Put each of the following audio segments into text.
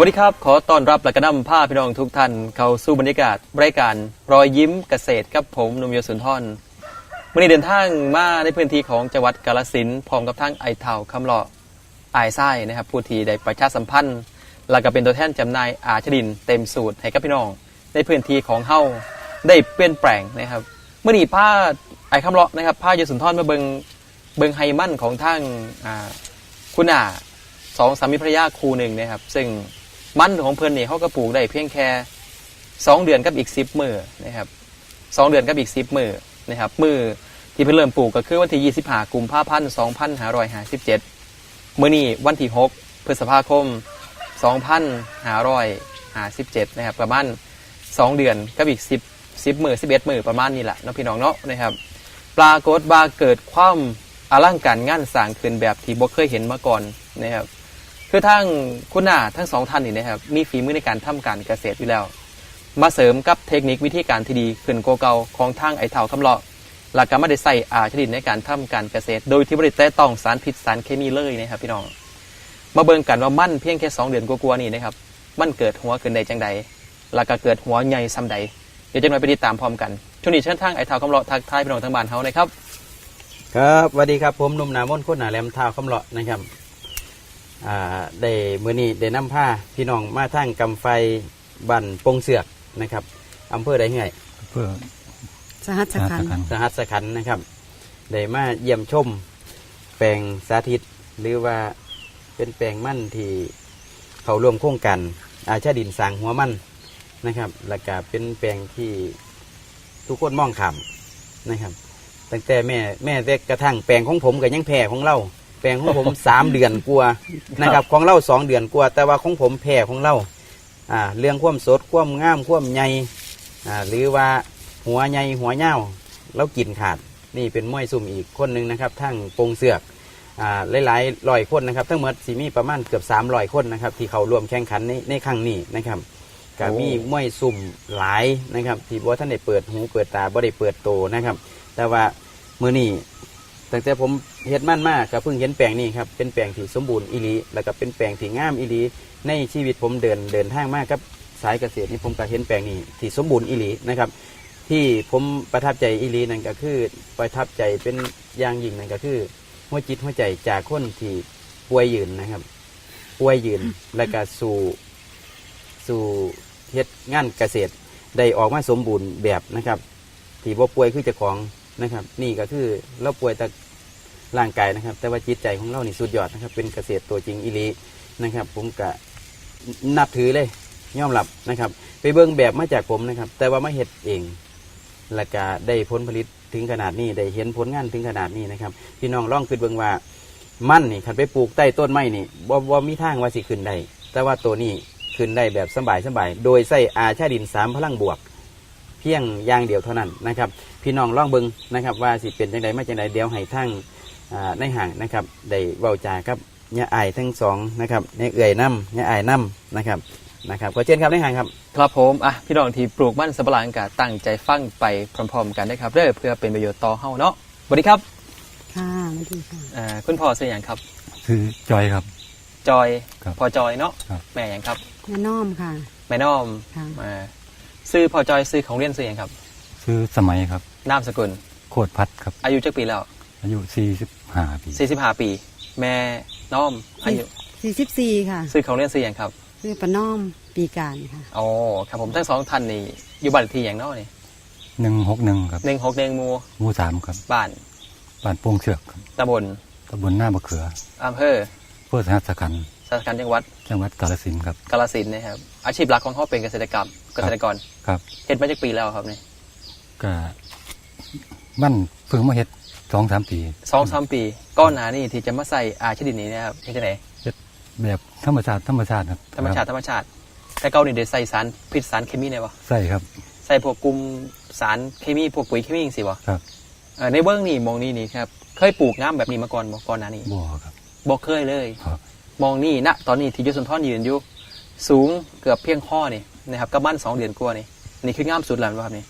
วัสดีครับ ขอต้อนรับและกระนำผ้าพี่น้องทุกท่าน เข้าสู่บรรยากาศรายการรอยยิ้มเกษตรกับผมนุ่มโยสุนทรวันนี้เดินทางมาในพื้นที่ของจังหวัดกาฬสินพร้อมกับทางไอเท่าคำเลาะไอไส้นะครับผู้ที่ได้ประชาสัมพันธ์ และก็เป็นตัวแทนจำหน่ายอาชดินเต็มสูตรให้กับพี่น้อง ในพื้นที่ของเฮาได้เปลี่ยนแปลงนะครับเมื่อนี้ผ้าไอคำเลาะนะครับผ้าโยสุนทรมาเบิงเบิงไฮมั่นของทางคุณอาสองสามีภรรยาคู่หนึ่งนะครับ ซึ่ง มันของเพื่อนนี่เขาก็ปลูกได้เพียงแค่สองเดือนกับอีกสิบมือนะครับสองเดือนกับอีกสิบมือนะครับมือที่เพิ่นเริ่มปลูกก็คือวันที่ยี่สิบห้ากุมภาพันธ์สองพันห้าร้อยห้าสิบเจ็ดมื่อนี้วันที่หกพฤษภาคมสองพันห้าร้อยห้าสิบเจ็ดนะครับประมาณสองเดือนกับอีกสิบสิบมือสิบเอ็ดมือประมาณนี้แหละน้องพี่น้องเนาะนะครับ ปรากฏว่าเกิดความอลังการงานสร้างขึ้นแบบที่บ่เคยเห็นมาก่อนนะครับ คือทั้งคุณหน้าทั้งสองท่านนี่นะครับมีฝีมือในการทำการเกษตรอยู่แล้ว มาเสริมกับเทคนิควิธีการที่ดีขึ้นโกเกาของทางไอเท่าคำเลาะหลักการไม่ได้ใส่อาชนิดในการทำการเกษตร โดยที่บริแตะต้องสารพิษสารเคมีเลยนะครับพี่น้อง มาเบิ่งกันว่ามั่นเพียงแค่สองเดือนกว่าๆนี่นะครับมันเกิดหัวขึ้นใดจังใดแล้วก็เกิดหัวใหญ่ซ้ำใดเดี๋ยวจะมาไปติดตามพร้อมกันช่วงนี้เชิญทางไอเท่าคำเลาะทักทายพี่น้องทางบ้านเฮานะครับ ครับสวัสดีครับผมนุ่มหนามนคตรหนาแหลมเท้าคำเลาะนะครับ อ่าได้มื้อนี้ได้นำผ้าพี่น้องมาทางกำไฟบันปงเสือกนะครับอำเภอใดเหื่อยเพื่อสหัสขันธ์สหัสขันธ์นะครับได้มาเยี่ยมชม แปลงสาธิต หรือว่าเป็นแปลงมั่นที่เขาร่วมโครงการอาชาดินสร้างหัวมั่นนะครับแล้วก็เป็นแปลงที่ทุกคนมองขามนะครับ ตั้งแต่แม่แม่แต่กระทั่งแปลงของผมกับยังแพร่ของเรา แปลงของผม สามเดือนกลัวานะครับของเราสองเดือนกลัวาแต่ว่าของผมแพร่ของเราอ่าเรื่องความสดความงามความใหญ่อ่าหรือว่าหัวใหญ่หัวเน่าวแล้วกินขาดนี่เป็นมวยซุ่มอีกคนหนึ่งนะครับทั้งปงเสือกอ่าหลายๆร้อยคนนะครับ ทั้งหมดสีมีประมาณเกือบสามร้อยคนนะครับที่เขาร่วมแข่งขันในในครั้งนี้นะครับก็มีมวยซุ่มหลายนะครับที่บ่ท่านได้เปิดหูเปิดตาบ่ได้เปิดโตนะครับ แต่ว่ามือนี้ ตั้งแต่ผมเฮ็ดมั่นมากก็เพิ่งเห็นแปลงนี้ครับเป็นแปลงที่สมบูรณ์อีหลีแล้วก็เป็นแปลงที่งามอีหลีในชีวิตผมเดินเดินทางมากครับสายเกษตรนี่ผมก็เห็นแปลงนี้ที่สมบูรณ์อีหลีนะครับที่ผมประทับใจอีหลีนั่นก็คือประทับใจเป็นอย่างยิ่งนั่นก็คือหัวจิตหัวใจจากคนที่ป่วยยืนนะครับป่วยยืนแล้วก็สู่สู่เฮ็ดงานเกษตรได้ออกมาสมบูรณ์แบบนะครับ ที่บ่ป่วยคือเจ้าของ นะครับ นี่ก็คือเราป่วยแต่ร่างกายนะครับ แต่ว่าจิตใจของเรานี่สุดยอดนะครับ เป็นเกษตรตัวจริงอีหลีนะครับ ผมก็นับถือเลยยอมรับนะครับ ไปเบิ่งแบบมาจากผมนะครับ แต่ว่ามาเฮ็ดเองแล้วก็ได้ผลผลิตถึงขนาดนี้ได้เห็นผลงานถึงขนาดนี้นะครับ พี่น้องลองคิดเบิ่งว่ามั่นนี่คันไปปลูกใต้ต้นไม้นี่บ่บ่มีทางว่าสิขึ้นได้แต่ว่าตัวนี้ขึ้นได้แบบสบายสบาย โดยใส่อาชาดินสามพลังบวก เพียงอย่างเดียวเท่านั้นนะครับ พี่น้องลองเบิงนะครับ ว่าสิเป็นจังไดไม่จังไดเดี๋ยวให้ทั้งอ่าในห่างนะครับได้เว้าจาครับเนี่ยอายทั้งสองนะครับเนี่ยเอื่อยน้ำเนี่ยอายน้ำนะครับนะครับขอเชิญครับในห่างครับ ครับผมอะพี่น้องที่ปลูกมันสำปะหลังกะตั้งใจฟังไปพร้อม ๆ กันนะครับเด้อเพื่อเป็นประโยชน์ต่อเฮาเนาะสวัสดีครับค่ะไม่ดีค่ะอ่าคุณพ่อชื่ออย่างครับคือจอยครับ จอยครับพ่อจอยเนาะครับแม่อย่างครับแม่น้อมค่ะ แม่น้อมค่ะอ่าซื้อพ่อจอยซื้อของเรียนซื้ออย่างครับ ซื้อสมัยครับ นามสกุล โคตรพัดครับ อายุจักปีแล้วอายุสี่สิบห้าปี45ปี แม่น้อมอายุสี่สิบสี่ค่ะ ซื้อของเรียนซื้ออย่างครับชื่อปะน้อมปีการค่ะ อ๋อครับผมทั้งสองท่านนี่อยู่บ้านเลขที่อย่างเนาะนี่หนึ่งหกหนึ่งครับหนึ่งหกหนึ่งหมู่หมู่สามครับบ้านบ้านโป่งเชือกครับตำบลตำบลหน้าบะเขืออำเภอเพื่อสหัสขันธ์สถานจังหวัดจังหวัดกาฬสินธุ์ครับกาฬสินธุ์นะครับอาชีพหลักของเขาเป็นเกษตรกรรมเกษตรกรครับ เฮ็ดมาจากปีแล้วครับนี่ ก็มันเพิ่งมาเฮ็ดสองสามปีสองสามปีก้อนหนานี่ที่จะมาใส่อาชนิดนี้นะครับเฮ็ดจังไดแบบธรรมชาติธรรมชาติครับธรรมชาติธรรมชาติ แต่เก่านี่ได้ใส่สารพิษสารเคมีได้บ่ใช่ครับ ใส่พวกกลุ่มสารเคมีพวกปุ๋ยเคมีจังซี่บ่ครับเอ่อในเบื้องนี่มองนี่นี่ครับ เคยปลูกน้ำแบบนี้มาก่อนบ่ก่อนหน้านี้บ่อครับบ่เคยเลยครับมองนี่ณตอนนี้ที่ยศสุนทรยืนอยู่สูงเกือบเพียงข้อนี่นะครับกับบ้านสองเดือนกว่านี่นี่คืองามสุดแล้วครับนี่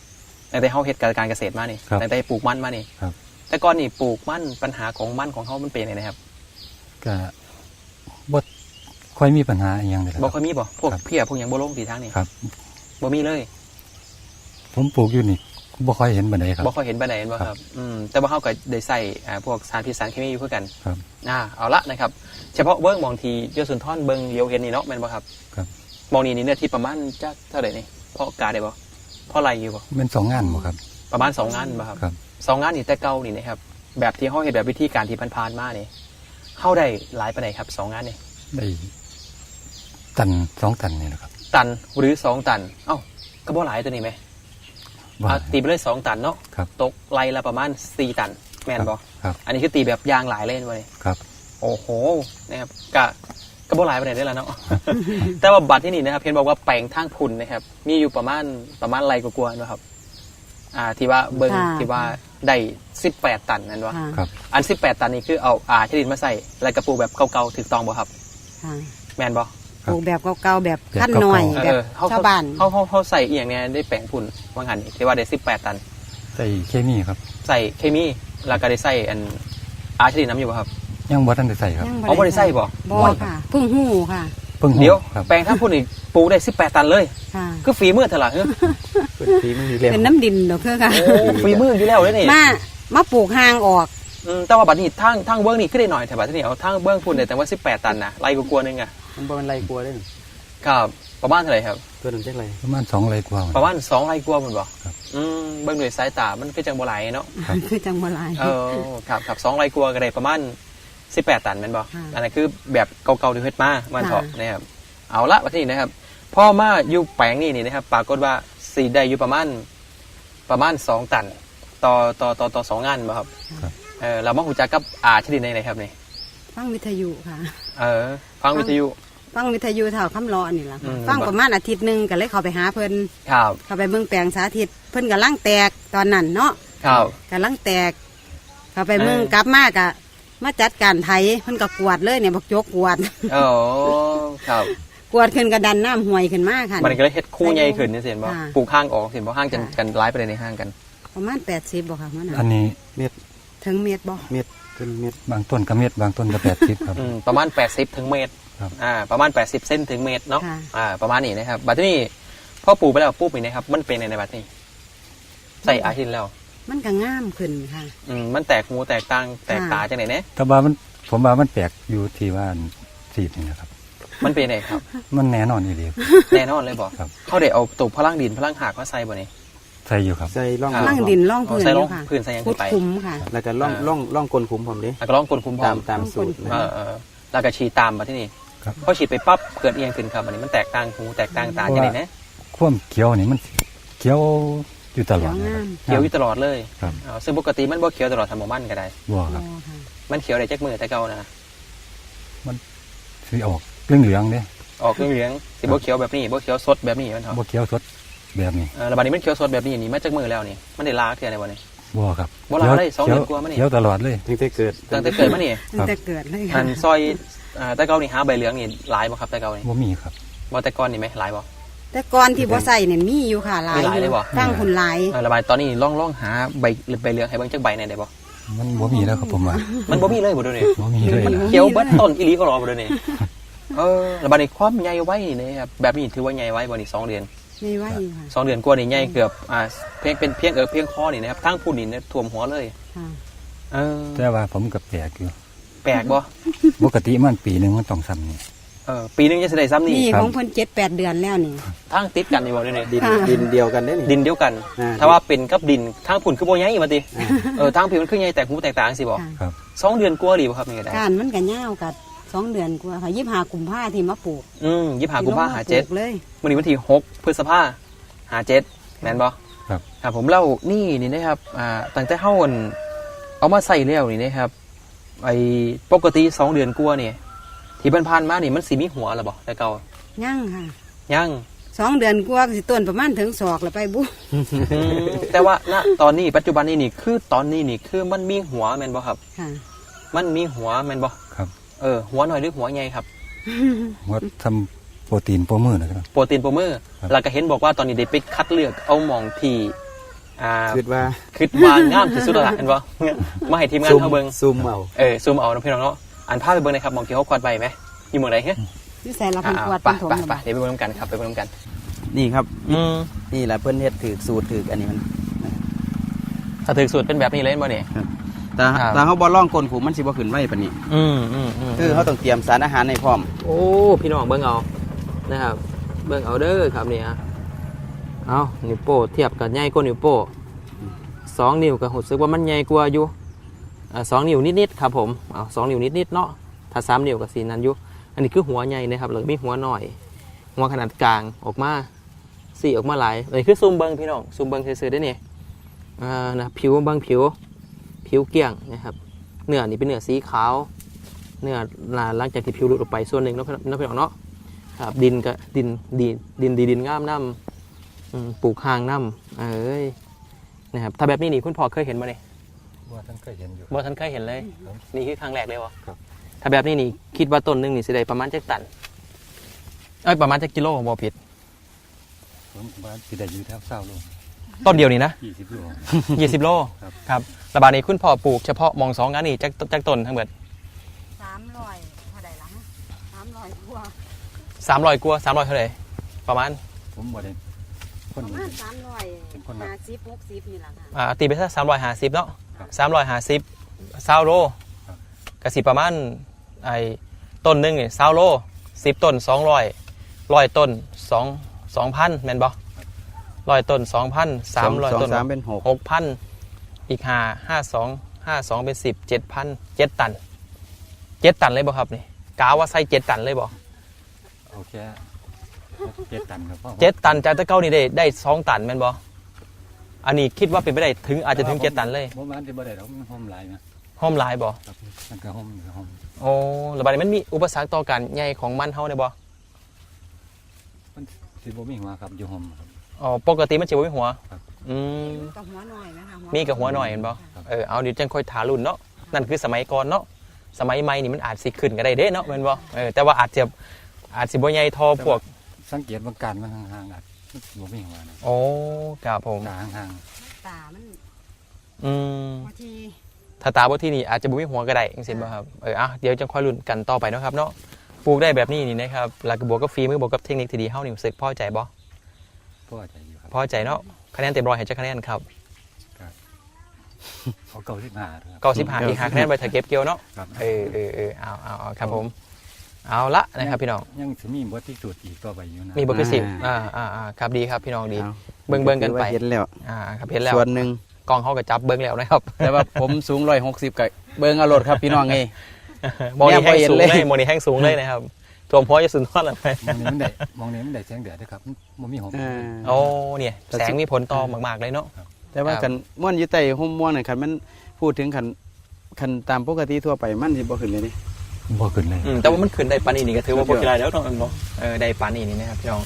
ตั้งแต่เฮาเฮ็ดการการเกษตรมานี่ครับตั้งแต่ปลูกมันมานี่ครับ แต่ก่อนนี่ปลูกมันปัญหาของมันของเฮามันเป็นยังไงนะครับก็บ่ค่อยมีปัญหาอหย่างเลย บ่ค่อยมีบ่พวกครับ เพี้ยพวกหยังบ่ลงตีทางนี่ครับ บ่มีเลยผมปลูกอยู่นี่บ่ค่อยเห็นบันไดครับ บ่ค่อยเห็นปานใดเห็นบ่คครัรับ บอืมแต่ว่าเฮาก็ได้ใส่อ่าพวกสารพิษสารเคมีอยู่เพื่อกัน ครับ อ่าเอาละนะครับ เฉพาะเบิ้งมองทีเยอะสุนทรเบิ้งเลียวเห็นนี่เนาะแม่นบ่ครับครับ มองนี่นี่เนื้อที่ประมาณจักเท่าไหร่นี่พอกาได้บ่ พอไรอยู่บ่เป็นสองงานบ่ครับ ประมาณสองงานบ่ครับครับสองงานนี่แต่เก่านี่นะครับ แบบที่เฮาเฮ็ดแบบวิธีการที่ผ่านๆมานี่เฮาได้หลายปานใดครับสองงานนี่ได้ตันสองตันนี่แหละครับ ตันหรือสองตัน เอ้าก็บ่หลายตัวนี้ไหมว่าอะตีไปเลยสองตันเนาะครับตกไล่ละประมาณสี่ตัน แม่นบ่ครับ อันนี้คือตีแบบยางหลายเล่นบ่นี่ครับ โอ้โหนะครับกะ กระโบหลายไปไหนได้แล้วเนาะ แต่ว่าบัตรที่นี่นะครับ เพียนบอกว่าแปลงทางพุนนะครับ มีอยู่ประมาณประมาณไรกว่าๆนะครับ อ่า ที่ว่าเบิ้งค่ะที่ว่าได้สิบแปดตันนั่นวะค่ะ ครับ อันสิบแปดตันนี่คือเอาอ่าชนิดมาใส่แล้วกระปูแบบเก่าๆถือตองบ่ครับ ค่ะแมนบ่ครับปลูกแบบเก่าๆแบบแบบขั้นหน่อยเก่าแบบเออเขาชาวบ้าน เขาเขาเขาใส่เอียงเนี่ยได้แปลงพุนว่างหันนี่ที่ว่าได้สิบแปดตัน ใส่เคมีครับ ใส่เคมีแล้วก็ได้ใส่อันอาชนิดน้ำอยู่บ่ครับ ยังบ่ทันได้ใส่ครับยังเอาบ่ได้ใส่บ่บ่ค่ะเพิ่งหู้ค่ะ เพิ่งเดี๋ยวครับแปลงทางพุนนี่ปลูกได้สิบแปดตันเลย ค่ะ คือฝีมือเถอะล่ะเฮ้ยเป็นฝีมือเรียเป็นน้ำดินดอกเคือค่ะโอ้ฝีมืออยู่แล้วเลยนี่มามาปลูกห่างออกอืมแต่ว่าบัดนี้ทางทางเบื้องนี่ขึ้นได้หน่อยแต่บัดนี้เอาทางเบื้องพุ่นได้แต่ว่า 18 ตันนะไล่กลัวๆนึงอะมันบ่เป็นไรกลัวได้อครับประมาณเท่าไหร่ครับตัวนั้นจักไรประมาณสองไรกว่าประมาณ2ไล่กลัวมันบ่ครับอืมเบื้องด้วยสายตามันก็จังบ่หลายเนาะครับคือจังบ่หลายเออครับครับ2ไล่กลัวก็ได้ประมาณ 18 ตันแม่นบ่ค่ะอันนั้นคือแบบเก่าๆที่เฮ็ดมามันเถาะค่ะ นะครับ เอาละบัดนี้นะครับพ่อมาอยู่แปลงนี่นี่นะครับ ปรากฏว่าสีได้อยู่ประมาณประมาณ 2 ตัน ต่อต่อต่อต่อสองงานบ่ครับครับ เออเรามาหูจักกับอาชนิดไหนไหนครับนี่ฟังวิทยุค่ะ เออ ฟังวิทยุ ฟังวิทยุเท่าคำร้อนนี่แหละค่ะอืม ฟังประมาณอาทิตย์หนึ่งก็เลยเข้าไปหาเพิ่นครับเข้าไปเบิ่งแปลงสาธิต เพิ่นกำลังแตกตอนนั้นเนาะครับ กำลังแตก เข้าไปเบิ่งเออ กลับมากะ มาจัดการไถเพิ่นก็กวาดเลยเนี่ยบักโจกกวาดโอ้ครับกวาดขึ้นกระดันน้ำห่วยขึ้นมาค่ะมันก็เลยเฮ็ดคู่ใหญ่ขึ้นนี่เสียนบ่ค่ะปลูกห้างออกเสียนบ่ห้างกันค่ะกันร้ายไปเลยในห้างกัน ประมาณแปดสิบบ่ค่ะมันอันนี้ถึงเมตรบ่เม็ดต้นเม็ดบางต้นก็เม็ดบางต้นก็แปดสิบครับอืมประมาณ80ถึงเมตรครับอ่าประมาณ80เซนถึงเมตรเนาะค่ะอ่าประมาณนี้นะครับบัดนี้พอปลูกไปแล้วปุ๊บนี่นะครับมันเป็นในในบัดนี้ใส่อาทิตย์แล้ว มันก็งามขึ้นค่ะ อืมมันแตกหูแตกตังแตกตาจังไหนเนี่ยแต่ว่ามันผมว่ามันแปลกอยู่ที่ว่าสีดนี่นะครับ มันเป็นไงครับ มันแน่นอนอีหลีแน่นอนเลยบ่ครับ เขาได้เอาตุกพลังดินพลังหากมาใส่บ่นี่ ใส่อยู่ครับ ใส่ร่องอ่าล่างดินล่องเอาพื้นใส่อลงยู่ค่ะพื้นใส่หยังขุขึ้ดนไป คุ้มค่ะ แล้วก็ร่องอ่าร่องร่องกลนขุมผมดิแล้วก็ลองกลนคุมพร้ตาอมมตามสูตรนะเออเออแล้วก็ฉีดตามมาที่นี่ครับ พอฉีดไปปั๊บเกิดเอียงขึ้นครับอันนี้มันแตกต่างหูแตกต่างตาจังไหนเนี่ย ความเขียวนี่มันเขียว อยู่ตลอดเขียวนะงามเขียวอยู่ตลอดเลยครับอ่าซึ่งปกติมันบ่เขียวตลอดทำหมมันก็ได้บัวครับอ๋อค่ะมันเขียวได้จักมือแต่เก่านะ สีออกเหลืองเหลืองๆเนี่ยออกเหลืองๆสิบ่เขียวแบบนี้บ่เขียวสดแบบนี้มันเถอะบัวเขียวสดแบบนี้เออแล้วบัดนี้มันเขียวสดแบบนี้นี่มาจากมือแล้วนี่ มันได้ลาเทื่อในวันนี้บัวครับบัวลาเลยสองเดือนกว่ามั้ยนี่ เขียวตลอดเลย ตั้งแต่เกิดตั้งแต่เกิดมานี่ตั้งแต่เกิดเลยอัค่ะนซอยอ่าแต่เก่านี่หาใบเหลืองนี่หลายบ่ครับแต่เก่านี่บ่มีครับบ่แต่ก่อนนี่ไหมหลายบ่ แต่ก่อนที่บ่ใส่เนี่ยมีอยู่ค่ะหลายมีหลายอเลยบ่ฟังคุณหลายเออระบายตอนนี้ลองลองหาใบใบเหลืองให้เบิ่งจักใบหน่อยได้บ่มันบ่มีแล้วครับผมว่ามันบ่มีเลยบ่เดูนี่บ่มีเลยนะเขียวเบิดต้นอีหลีก็รอบ่เดูนี่เออระบายในความใหญ่ไว้นี่นะครับแบบนี้ถือว่าใหญ่ไว้บ่นี่สองเดือนมีไว้อยู่ค่ะสองเดือนกว่านี่ใหญ่เกือบอ่าเพียงเป็นเพียงเออเพียงคอนี่นะครับทั้งผู้นี่เนี่ยท่วมหัวเลย ค่ะเออแต่ว่าผมกับแปลกอยู่แปลกบ่ปกติมันปีหนึ่งมันต้องซ้ำนี่ เออปีหนึงจะได้ซ้ำนี่นี่ครับของเพิ่นเจ็ดแปดเดือนแล้วนี่ทั้งติดกันนี่บ่เดูนี่ดินค่ะดินเดียวกันได้นี่ดินเดียวกันอ่าถ้าว่าเป็นกับดินทั้งผุนคือโบใหญ่มาติอ่าเออทั้งผิวมันคือใหญ่แตกหูแตกต่างสิบ่ค่ะครับสองเดือนกว่าดีบ่ครับนี่ก็ได้การมันก็ยาวกับสองเดือนกว่าค่ะยี่ห้ากุมภาที่มาปลูก อืมยี่สิบห้ากุมภาหาเจ็ดที่ลงมปลูกเลยวันนี้วันที่หกพฤษภาหาเจ็ดแม่นบ่ครับครับผมเล่านี่นี่นะครับอ่าตั้งแต่เฮาอั่นเอามาใส่แล้วนี่นะครับไอ้ปกติสองเดือนกว่านี่ ที่ผ่านๆมานี่มันสิมีหัวแล้วบ่แต่เก่ายั่งค่ะยังสองเดือนกว่าก็สิต้นประมาณถึงศอกแล้วไปบุ อืมแต่ว่าณตอนนี้ปัจจุบันนี้นี่คือตอนนี้นี่คือมันมีหัวแม่นบ่ครับ ค่ะ มันมีหัวแม่นบ่ครับ เออหัวหน่อยหรือหัวใหญ่ครับ ว่าทำโปรตีนโปรมือนะครับ โปรตีนโปรเมอร์ครับ แล้วก็เห็นบอกว่าตอนนี้ได้ไปคัดเลือกเอาหมองที่อ่าคิดว่าคิดว่างามที่สุดแล้วล่ะเห็นบ่มาให้ทีมงานซูมเขาเบิ่งซูมเอา เออซูมเอานะพี่น้องเนาะ อ่านภาพไปเบิ่งหนะครับหมองที่เขากวาดใบไหมอยู่หมองไหนเฮ้ยนี่ใส่ละอ่าเพิ่นกวดไปเพิ่นถมไปแล้วไปบ่เดี๋ยวไปเบิ่งกันครับไปเบิ่งกัน นี่ครับ อืมนี่แหละเพิ่นเฮ็ดถือสูตรถืออันนี้มันถ้าถึงสูตรเป็นแบบนี้เลยบ่เนี่ย แต่ครับ แต่เขาบ่ล่องกลนขูมันสิบ่ขึ้นไว้ปานนี้ อืมอืมอืมคือเขาต้องเตรียมสารอาหารให้พร้อม โอ้พี่น้องเบิ่งเอานะครับ เบิ่งเอาเด้อครับเนี่ยเอานิ้วโป้เทียบกับใหญ่กว่านิ้วโป้สองนิ้วก็รู้สึกว่ามันใหญ่กว่าอยู่อ่า สองนิ้วนิดๆครับผมเอาสองนิ้วนิดๆเนาะถ้าสามนิ้วก็สีนั้นอยู่อันนี้คือหัวใหญ่นะครับแล้วก็มีหัวหน่อย หัวขนาดกลางออกมาสี่ออกมาหลายอันนี้คือซูมเบิงพี่น้องซูมเบิ่งซื่อๆได้เนี่ยนะผิวบางผิวผิวเกลี้ยงนะครับเนื้อนี่เป็นเนื้อสีขาวเนื้อหลังจากที่ผิวหลุดออกไปส่วนหนึ่งนะพี่น้องพี่น้องเนาะครับดินก็ดินดินดินดีดินงามน้ำปลูกหางน้ำเอ้ยนะครับถ้าแบบนี้นี่คุณพ่อเคยเห็นมาเนี่ย ว่าท่านเคยเห็นอยู่ บ่ท่านเคยเห็นเลย ครับนี่คือครั้งแรกเลยวะครับ ถ้าแบบนี้นี่คิดว่าต้นหนึงนี่สิได้ประมาณจักตันเอ้ยประมาณจักกิโลบ่ผิด ผมว่าสิได้อยู่แถวเศร้าโลต้นเดียวนี่นะ ยี่สิบโลยี่สิบโลครับ ครับระบาดนี้คุณพ่อปลูกเฉพาะหมองสองอันนี้จักจักต้นทั้งหมดสามร้อยเท่าใดล่ะสามร้อยกว่าสามร้อยกว่าสามร้อยเท่าไหร่ประมาณผมบ่ได้ คปนระมาณสามร้อยเป็นคนนับห้าสิบหกสิบนี่ล่ะค่ะอ่าตีไปสักสามร้อยห้าสิบเนาะครับสามร้อยห้าสิบซาวโลครับ กสิประมาณไอ้ต้นหนึ่งนี่ซาวโลสิบต้นสองร้อยร้อยต้นสองสองพันแม่นบ่ร้อยต้นสองพันสามร้อยสองต้นสามเป็นหกหกพันอีกห้าห้าสองห้าสองเป็นสิบเจ็ดพันเจ็ดตันเจ็ดตันเลยบ่ครับนี่กาว่าใส่เจ็ดตันเลยบ่โอเค เจ็ดตันครับพ่อเจ็ดตันจากตะเก้านี่ได้ได้สองตันแม่นบ่อันนี้คิดว่าเป็นไปได้ถึงอาจจะถึงเจ็ดตันเลยผมว่าอันที่บ่ได้ดอกมันหอมหลายนะห้อมลายบ่ครับมันก็หอมอยู่หอมโอ้แล้วบัดนี้มันมีอุปสรรคต่อการใหญ่ของมันเฮาได้บ่มันสิบ่มีหัวครับอยู่หอมครับ อ๋อปกติมันจะบ่มีหัวครับ อืม กับหัวหน่อยนะคะมีกับหัวหน่อยเห็นบ่ ครับ เออเอาเดี๋ยวจังค่อยถารุ่นเนาะนั่นคือสมัยก่อนเนาะสมัยใหม่นี่มันอาจสิขึ้นก็ได้เด้เนาะแม่นบ่เออแต่ว่าอาจจะอาจสิบ่ใหญ่เทอพวก สังเกตบางการมันห่างๆอะมันบ่มีหัวนะโอ้ครับผม ตาห่างตามันอืมบางทีถ้าตาบ่ที่นี่อาจจะบ่มีหัวก็ได้จังซี่บ่ครับ เอออะเดี๋ยวจังค่อยรุ่นกันต่อไปเนาะครับเนาะ ปลูกได้แบบนี้นี่นะครับแล้วก็บวกกับฝีมือบวกกับเทคนิคที่ดีเฮานี่รู้สึกพอใจบ่ ๆพ่อใจอยู่ครับพอใจเนาะ คะแนนเต็มร้อยให้จักคะแนนครับเขาเก่าสิบห้าครับก็สิบหาอีกหาคะแนนไปถ้าเก็บเกี่ยวเนาะ ครับเออเออเออเอาเอาเอาครับผม เอาละนะครับพี่น้องยังสิมีบทที่สุดอีกต่อไปอยู่นะมีบทกระสิบอ่าอ่าอ่าครับดีครับพี่น้องดีอาเบิ่งเบิ่งกันไปถือว่าเห็นแล้วอ่าครับเห็นแล้วส่วนหนึ่งกองเขาก็จับเบิ้งแล้วนะครับแต่ว่าผมสูงร้อยหกสิบกับเบิ่งเอารถครับพี่น้องไงมองนี่แห้งสูงเนี่เลยยมองนี่แห้งสูงเลยนะครับรวมพอจะสุนทรอะไรมองนี้มันได้มองนี้มันได้แสงแดดด้วยครับมันมีหอมอ่าโอ้เนี่ยแสงมีผลต่อมากๆเลยเนาะแต่ว่าครับกันม่วนอยู่ใต้ห่มม่วงน่ะคันมันพูดถึงคันคันตามปกติทั่วไปมันสิบ่ขึ้นเลยนี่ บ่ขึ้นเลย อืมแต่ว่ามันขึ้นได้ปานนี้นี่ก็ถือว่าพอกีฬาแล้วเนาะเนาะเออได้ปานนี้นี่นะครับพี่น้อง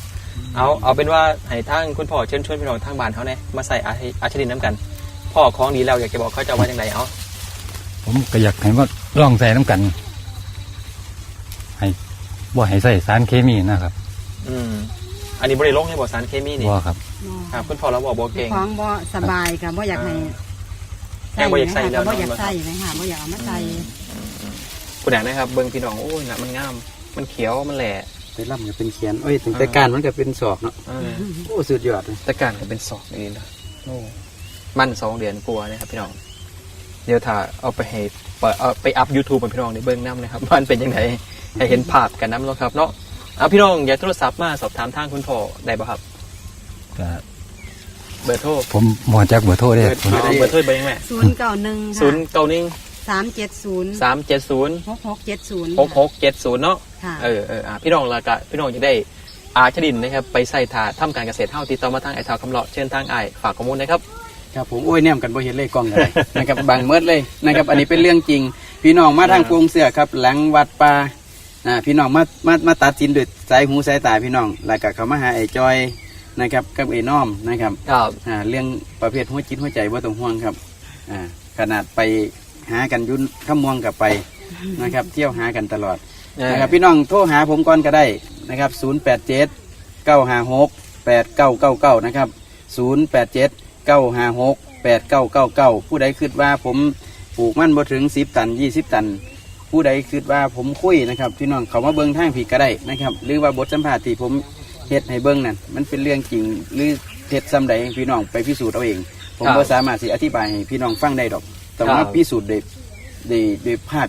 เอาเอาเป็นว่าให้ทางคุณพ่อเชิญชวนพี่น้องทางบ้านเขาเนี่ยมาใส่อาชีอาชีพน้ำกัน พ่อของดีแล้วอยากจะบอกเขาจะว่าอย่างไรเอาผมก็อยากให้ว่าลองใส่น้ำกัน ให้บ่ให้ใส่สารเคมีนะครับอืมอันนี้บริโลกให้บอกสารเคมีนี่บ่ครับ ครับคุณพ่อเราบอกบอกเก่ง ของบ่สบายกับบ่อยากให้แค่บ่อยากใส่แล้ว บ่อยากเนาะใส่ไหมค่ะบ่อยากเอามาใส่ คุณแดนนะครับ เบิ้งพี่น้องโอ้ยนะมันงาม มันเขียวมันแหล่ไปล่ำก็เป็นเขียนเอ้ยถึงแต่การมันก็เป็นศอกเนาะเออโอ้สุดยอดเลยแตะการก็เป็นสองนี่นะโอ้มันสองเดือนกลัวานะครับพี่น้อง เดี๋ยวถ้าเอาไปให้เปิดเอาไปอัพ YouTube ให้พี่น้องในเบิ้งน้ำนะครับว่ามันเป็นยังไงให้เห็นภาพกันน้ำแล้วครับเนาะเอาพี่น้องอย่าโทรศัพท์มาสอบถามทางคุณพ่อได้ป่ะครับ ก็เบอร์โทรผมบ่จักเบอร์โทรเบเด้อร์โทรเบอร์โทรเบอร์ยังไงศูนย์เก้าหนึ่งศูนย์เก้าหนึ่ง สามเจ็ดศูนย์สามเจ็ดศูนย์หกหกเจ็ดศูนย์หกหกเจ็ดศูนย์เนาะค่ะเออเอออะพี่น้องและกะพี่น้องจะได้อาชดินนะครับไปใส่ถาทำการเกษตรเท่าติดต่อมาทางไอทาวคำเลาะเชิญทางไอฝากข้อมูลนะครับครับผมโอ้ยแนมกันบ่เห็นเลยกล้องเลยนะครับบางเมิดเลยนะครับอันนี้เป็นเรื่องจริง พี่น้องมาทางปวงเสือครับ หลังวัดป่าอ่าพี่น้องมามามาตัดสินด้วยสายหูสายตาพี่น้องแล้วก็เขามาหาไอ้จอยนะครับกับไอ้น้อมนะครับครับอ่าเรื่องประเภทหัวจิตหัวใจว่าต้องห่วงครับอ่าขนาดไป หากันยุ่นข้ามวงกับไปนะครับ เที่ยวหากันตลอดนะครับพี่น้องโทรหาผมก่อนก็ได้นะครับ 0 8 7 9 5 6 8 9 9 9 นะครับ 0 8 7 9 5 6 8 9 9 9 ผู้ใดคิดว่าผมปลูกมันบ่ถึง 10 ตัน 20 ตัน ผู้ใดคิดว่าผมคุยนะครับ พี่น้องเขามาเบิ้งทางผีก็ได้นะครับ หรือว่าบทสัมภาษณ์ที่ผมเฮ็ดให้เบิ้งนั่นมันเป็นเรื่องจริงหรือเท็จซ้ำใดพี่น้องไปพิสูจน์เอาเอง ผมครับก็สามารถสิอธิบายให้พี่น้องฟังได้ดอก แต่ครัว่าบ พิสูจน์โดยโดยโดยภาพ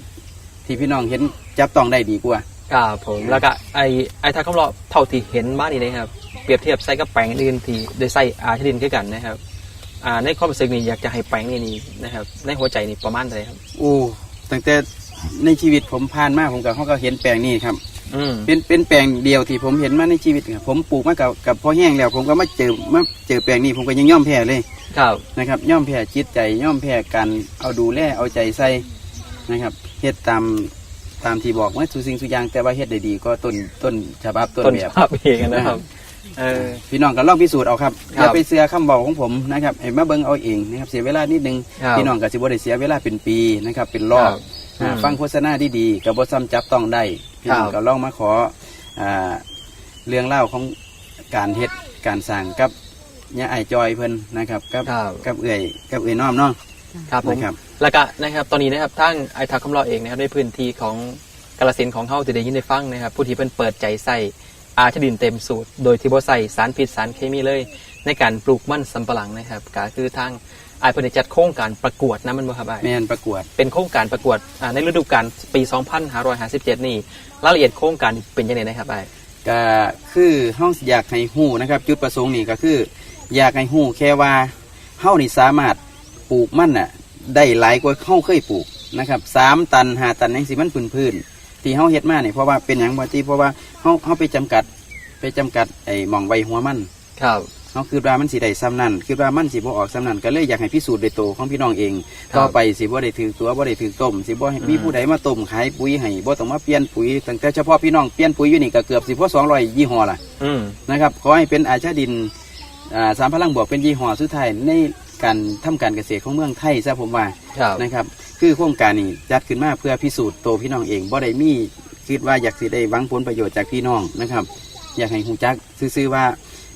ที่พี่น้องเห็นจับต้องได้ดีกว่า ครับผมแล้วก็ไอไอทางคำรอเท่าที่เห็นมานี่นะครับเปรียบเทียบใส่กับแปลงอื่นที่ได้ใส่อาชดินคือกันนะครับอ่าในความรู้สึกนี่อยากจะให้แปลงนี่นี่นะครับในหัวใจนี่ประมาณเท่าไหร่ครับ โอ้ตั้งแต่ในชีวิตผมผ่านมาผมกับเขาก็เห็นแปลงนี้ครับ อืมเป็นเป็นแปลงเดียวที่ผมเห็นมาในชีวิตครับผมปลูกมากับกับพอแห้งแล้ว ผมก็มาเจอมาเจอแปลงนี้ผมก็ยังย่อมแพ้เลยครับนะครับ ย่อมแพ้จิตใจย่อมแพ้การเอาดูแลเอาใจใส่นะครับเฮ็ดตามตามที่บอกว่าทุกสิ่งทุกอย่างแต่ว่าเฮ็ดได้ดีก็ต้นต้นฉบับต้นต้นแบบ ภาพเองนะครับ เออ พี่น้องก็ลองพิสูจน์เอาครับครับอย่าไปเสือคำบอกของผมนะครับให้มาเบิ่งเอาเองนะครับเสียเวลานิดนึงครับพี่น้องก็สิบ่ได้เสียเวลาเป็นปีนะครับเป็นรอบครับ อ่าอืมฟังโฆษณาที่ดีๆกับบ่ซ้ำจับต้องได้พี่น้องครับก็ลองมาขออ่าเรื่องเล่าวของการเฮ็ดการสร้างกับย่าไอายจอยเพิ่นนะครับกับครับ กับเอื่อยกับเอื่อยน้อมเนาะ ครับผมนะครับ แล้วก็นะครับตอนนี้นะครับทั้งไอทักคำรอเองนะครับในพื้นที่ของกาลสินธุ์ของเขาจะได้ยินได้ฟังนะครับ ผู้ที่เพิ่นเปิดใจใส่อาชดินเต็มสูตร โดยที่บ่ใส่สารพิษสารเคมีเลย ในการปลูกมันสำปะหลังนะครับก็คือทางไอายเพิ่นได้จัดโครงการประกวดนะมันบ่ครับไอายแม่นประกวด เป็นโครงการประกวดอ่าในฤดูกาลปี 2557 นี่รายละเอียดโครงการเป็นยังไงนะครับไอายก็คือเฮาอยากให้ฮู้นะครับ จุดประสงค์นี่ก็คือ อยากให้ฮู้แค่ว่าเฮานี่สามารถปลูกมันน่ะได้หลายกว่าเฮาเคยปลูกนะครับสามตันห้าตันจังสิมันพื้นพื้นๆที่เฮาเฮ็ดมาเนี่ยเพราะว่าเป็นหยังบ่ที่เพราะว่าเฮาเฮาไปจำกัดไปจำกัดไอ้หมองใบหัวมันครับ เขาคิดว่ามันสิได้ซ้ำนั่นคิดว่ามันสิบ่ออกซ้ำนั่นก็เลยอยากให้พิสูจน์โดยตัวของพี่น้องเองครับต่อไปสิบ่ได้ถือตัวบ่ได้ถือต้มสิบ่ให้อืมมีผู้ใดมาต้มขายปุ๋ยให้บ่ต้องมาเปลี่ยนปุ๋ยตั้งแต่เฉพาะพี่น้องเปลี่ยนปุ๋ยอยู่นี่ก็เกือบสิบ่200ยี่ห้อละอืมนะครับขอให้เป็นอาชาดินอ่าสามพลังบวกเป็นยี่ห้อสุดท้ายในการทำการเกษตรของเมืองไทยซะผมว่าครับนะครับคือโครงการนี้จัดขึ้นมาเพื่อพิสูจน์ตัวพี่น้องเองบ่ได้มีคิดว่าอยากสิได้หวังผลประโยชน์จากพี่น้องนะครับ อยากให้หูจักซื่อๆว่า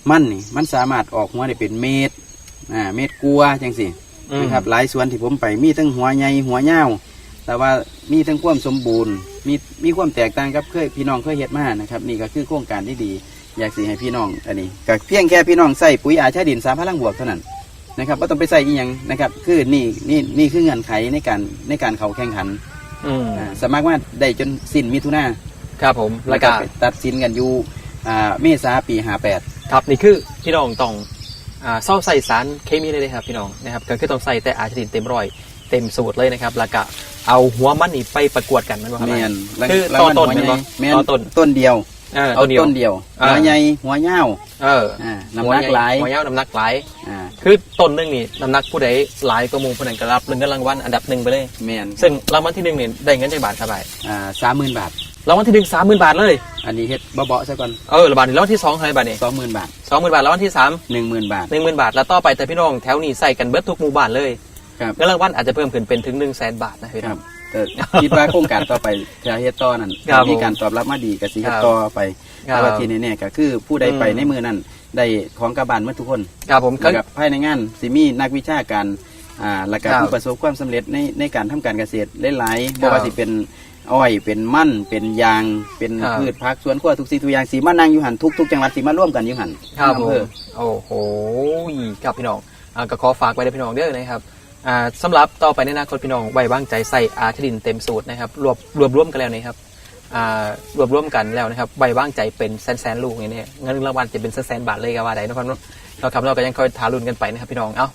มันนี่มันสามารถออกหัวได้เป็นเม็ดอ่าเม็ดกัวจังสิอืมนะครับหลายสวนที่ผมไปมีทั้งหัวใหญ่หัวเน่าวแต่ว่ามีทั้งความสมบูรณ์ มีมีความแตกต่างกับเคยพี่น้องเคยเฮ็ดมานะครับ นี่ก็คือโครงการที่ดี อยากสิให้พี่น้องอันนี้ก็เพียงแค่พี่น้องใส่ปุ๋ยอาชาดินสามพลังบวกเท่านั้นนะครับไม่ต้องไปใส่อีหยังนะครับ คือนี่นี่นี่คือเงื่อนไขในการในการเขาแข่งขันอืมอ่าสมัครว่าได้จนสิ้นมิถุนาครับผมแล้วก็ไปตัดสินกันอยู่อ่าเมษาปีห้าแปด ครับนี่คือพี่น้องต้องอ่าเศร้าใส่สารเคมีเลยนะครับพี่น้องนะครับก็คือต้องใส่แต่อาชดินเต็มร้อยเต็มสูตรเลยนะครับแล้วก็เอาหัวมันนี่ไปประกวดกันแมันบ่ครับแมนคือรางวัลต่อต้นหัวใหญ่แม่นบ่แมนต่อต้นต้นเดียวเออเอาตัวเดียวต้นเดียวอ่าหัวใหญ่หัวเง่าวเอออ่าน้ำหนักหลายหัวใญ่หัวยาวน้ำหนักหลายอ่าคือต้นหนึงนี่น้ำหนักผู้ใดหลายก็มูผู้นั้นก็รับเงินรางวัลอันดับหนึ่งไปเลยแมนซึ่งรางวัลที่หนึ่งนี่ได้เงินจากบาทครับไปอ่าสามหมื่นบาท รางวัลที่หนึ่งสามหมื่นบาทเลย อันนี้เฮ็ดเบาๆซะก่อนเออระบาทนี่รางวัลที่สองเท่าไหร่บาทนี่สองหมื่นบาทสองหมื่นบาทรางวัลที่สามหนึ่งหมื่นบาทหนึ่งหมื่นบาทแล้วต่อไปแต่พี่น้องแถวนี้ใส่กันเบิดทุกหมู่บ้านเลยครับเงินรางวัลอาจจะเพิ่มขึ้นเป็นถึงหนึ่งแสนบาทนะพี่คน้รัอบงแต่คิดว่าโครงการต่อไปจะเฮ็ดต่อนั่นครับมีการตอบรับมาดีกับสิเฮ็ดครับต่อไปครับแต่ว่าทีนี้เนี่ยก็คือผู้ใดไปอืม ในมือนั้นได้ของกระบานเมื่อทุกคนครับผมนะครับภายในงานสิมีนักวิชาการอ่าและก็ครับผู้ประสบความสำเร็จในในการทำการเกษตรหลายๆครับบ่ว่าสิเป็น อ้อยเป็นมั่นเป็นยางเป็นครับ พืชผักสวนครัวทุกสิ่งทุกอย่างสีมานั่งอยู่หันทุกทุกจังหวัดสีมาร่วมกันอยู่หันครับผอำเภมอ โอ้โหครับพี่น้องอ่าก็ขอฝากไว้ในพี่น้องเด้อนะครับอ่าสำหรับต่อไปในอนาคตพี่น้องไว้วางใจใส่อาชดินเต็มสูตรนะครับรวบรวบรวมกันแล้วนะครับอ่ารวบรวมกันแล้วนะครับไว้วางใจเป็นแสนแสนๆลูกอย่างนี้เงินรางวัลจะเป็นแสนแสนๆบาทเลยก็ว่าได้นะครับเนาะเราครับเราก็ยังคอยทารุนกันไปนะครับพี่น้องเอ้า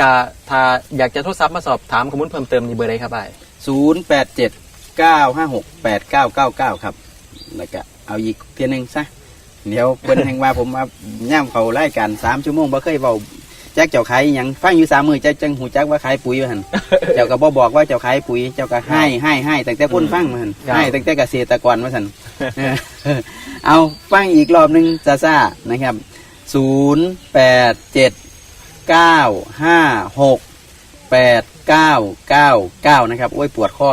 กาถ้าอยากจะโทรศัพท์มาสอบถามข้อมูลเพิ่มเติมนี่เบอร์ใดครับไอ้ศูนย์แปดเจ็ด เก้าห้าหกแปดเก้าเก้าเก้าครับ แล้วก็เอาอีกเทียหนึงซะเดี๋ยวเพิ่นแห่งว่าผมมาย่ามเขาไล่กันสามชั่วโมงบ่เคยเบาแจ็คเจ้าขายอหยังฟังอยู่สามมือเจ้าจังหูจักว่าขายปุ๋ยว่าหันเจ้าก็บ่บอกว่าเจ้าขายปุ๋ยเจ้าก็ให้ให้ให้ตั้งแต่คนฟังมาหันครับให้ตั้งแต่เกษตรกรมาสันเออเอาฟังอีกรอบหนึงซาซานะครับศูนย์แปดเจ็ดเก้าห้าหกแปดเก้าเก้าเก้านะครับโอ้ยปวดข้อ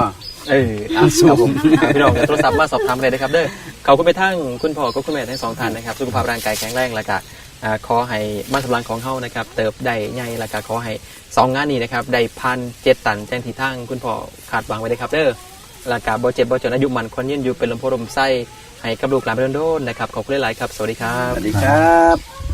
เออเอาครับผมพี่น้องจะโทรศัพท์มาสอบถามเลยนะครับเด้อเขาก็ไปทั้งคุณพ่อกับคุณแม่ทั้งสองท่านนะครับ สุขภาพร่างกายแข็งแรงแล้วก็อ่าขอให้บ้านสำรังของเฮานะครับ เติบได้ใหญ่แล้วก็ขอให้สองงานนี้นะครับได้พันเจ็ดตันแจ้งที่ทั้งคุณพ่อขาดหวังไว้เลยครับเด้อรากาบ่เจ็บบ่จนอายุมันคนยืนอยู่เป็นลมโพลมไส้ให้กับลูกหลานไปโดนๆนะครับขอบคุณหลายๆครับ สวัสดีครับ สวัสดีครับ